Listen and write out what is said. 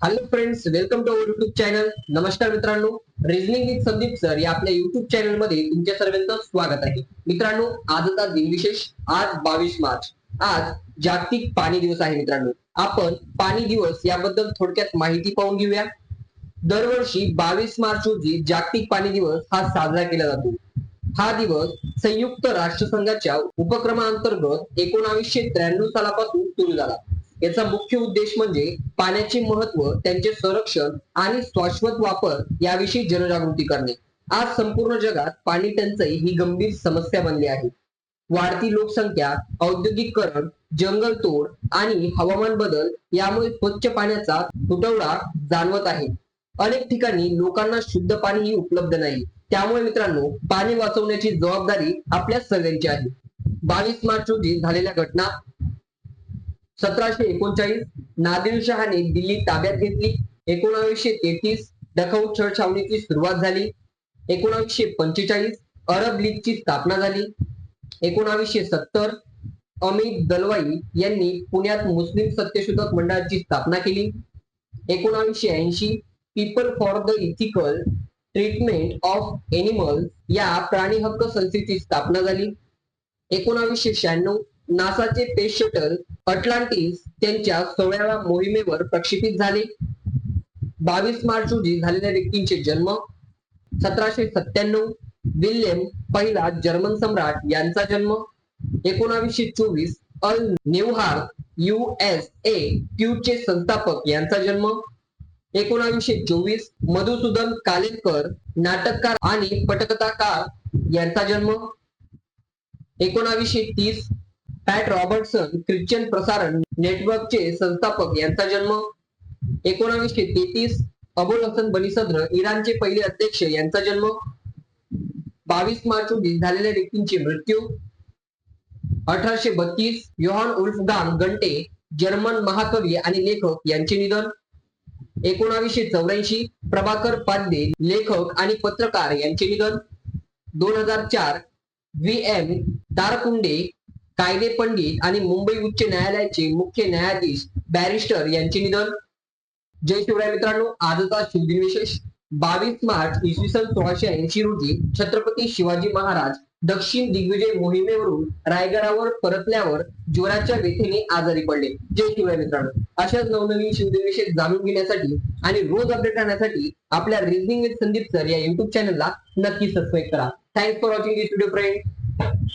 Hello friends welcome to our YouTube channel नमस्कार मित्रांनो reasoning with Sandeep sir या आपल्या युट्यूब चॅनलमध्ये तुमच्या सर्वांचं स्वागत आहे. मित्रांनो आजचा दिनविशेष आज बावीस मार्च. आज जागतिक पाणी दिवस आहे मित्रांनो. आपण पाणी दिवस याबद्दल थोडक्यात माहिती पाहून घेऊया. दरवर्षी बावीस मार्च रोजी जागतिक पाणी दिवस हा साजरा केला जातो. हा दिवस संयुक्त राष्ट्रसंघाच्या उपक्रमाअंतर्गत एकोणावीसशे त्र्याण्णव सालापासून सुरू झाला. याचा मुख्य उद्देश म्हणजे पाण्याचे महत्त्व त्यांचे संरक्षण आणि शाश्वत वापर याविषयी जनजागृती करणे. आज संपूर्ण जगात पाणी टंचाई ही गंभीर समस्या बनली आहे. वाढती लोकसंख्या औद्योगिकरण जंगलतोड आणि हवामान बदल यामुळे स्वच्छ पाण्याचा तुटवडा जाणवत आहे. अनेक ठिकाणी लोकांना शुद्ध पाणीही उपलब्ध नाही. त्यामुळे मित्रांनो पाणी वाचवण्याची जबाबदारी आपल्या सगळ्यांची आहे. बावीस मार्च रोजी झालेल्या घटना सतराशे एकोणचाळीस नादिरशहाने दिल्ली ताब्यात घेतली. एकोणावीसशे तेहतीस डखौ छळछावणीची सुरुवात झाली. एकोणावीसशे पंचेचाळीस अरब लीगची स्थापना झाली. एकोणावीसशे सत्तर अमित दलवाई यांनी पुण्यात मुस्लिम सत्यशोधक मंडळाची स्थापना केली. एकोणावीसशे ऐंशी people for the ethical treatment of animals या प्राणी हक्क संस्थेची स्थापना झाली. एकोणावीसशे शहाण्णव नासाचे पेस शटल अटलांटिस त्यांच्या सोळाव्या मोहिमेवर प्रक्षेपित झाले. बावीस मार्च रोजी झालेल्या व्यक्तींचे जन्म सतराशे सत्त्याण्णव. विल्यम पहिला जर्मन सम्राट यांचा जन्म एकोणावीसशे चोवीस. अल नेवहार यू एस ए चे संस्थापक यांचा जन्म एकोणावीसशे चोवीस. मधुसूदन कालेकर नाटककार आणि पटकथाकार यांचा जन्म एकोणावीसशे तीस. पॅट रॉबर्टसन ख्रिश्चन प्रसारण नेटवर्कचे संस्थापक यांचा जन्म एकोणावीसशे तेहतीस अबुल हसन बलिसद्र इराणचे पहिले अध्यक्ष यांचा जन्म बावीस मार्च रोजी झालेल्या व्यक्तींचे मृत्यू अठराशे बत्तीस योहान उल्फगाम गंटे जर्मन महाकवी आणि लेखक यांचे निधन एकोणावीसशे चौऱ्याऐंशी प्रभाकर पांडे लेखक आणि पत्रकार यांचे निधन दोन हजार चार व्ही एम दारकुंडे कायदे पंडित आणि मुंबई उच्च न्यायालयाचे मुख्य न्यायाधीश बॅरिस्टर यांचे निधन. जय शिवराय मित्रांनो आजचा शिवदिन विशेष. बावीस मार्च इसवी सन सोळाशे ऐंशी रोजी छत्रपती शिवाजी महाराज दक्षिण दिग्विजय मोहिमेवरून रायगडावर परतल्यावर ज्वराच्या व्यथेने आजारी पडले. जय शिवराय मित्रांनो. अशाच नवनवीन शिवदिन जाणून घेण्यासाठी आणि रोज अपडेट राहण्यासाठी आपल्या रिझनिंग विथ संदीप सर या युट्यूब चॅनलला नक्की सबस्क्राईब करा. Thanks for watching this video friend